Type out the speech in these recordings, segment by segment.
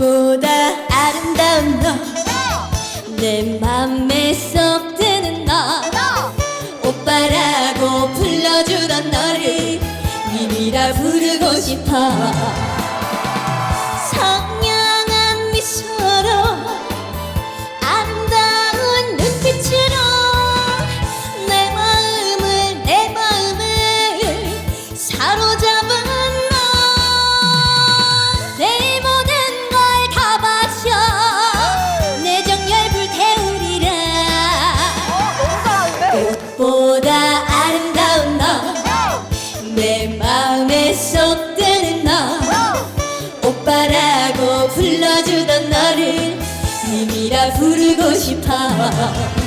보다 아름다운 너 내 맘에 쏙 드는 너. 오빠라고 불러주던 너를 님이라 부르고 싶어. 성 약속되는 너. 오빠라고 불러주던 너를 님이라 부르고 싶어.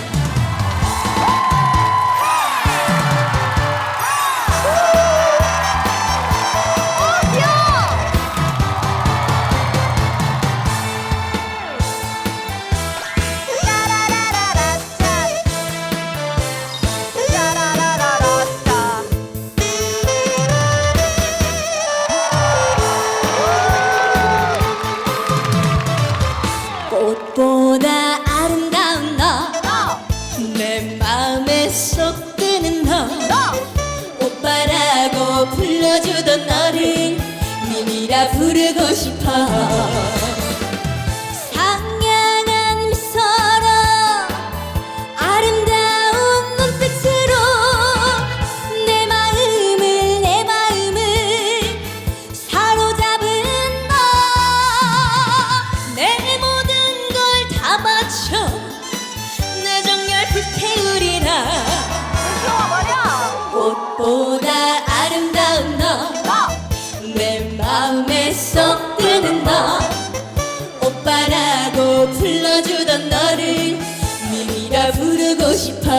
내 마음에 쏙 드는 너. 오빠라고 불러주던 너를 님이라 부르고 싶어 오빠라고 불러주던 너를 님이라 부르고 싶어.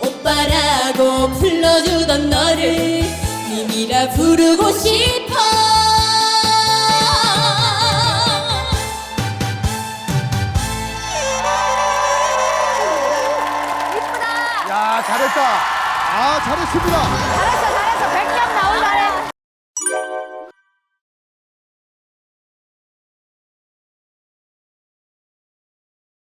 오빠라고 불러주던 너를 님이라 부르고 싶어. 야 잘했다. 아 잘했습니다. 잘했어 잘했어. 100점 나올 잘해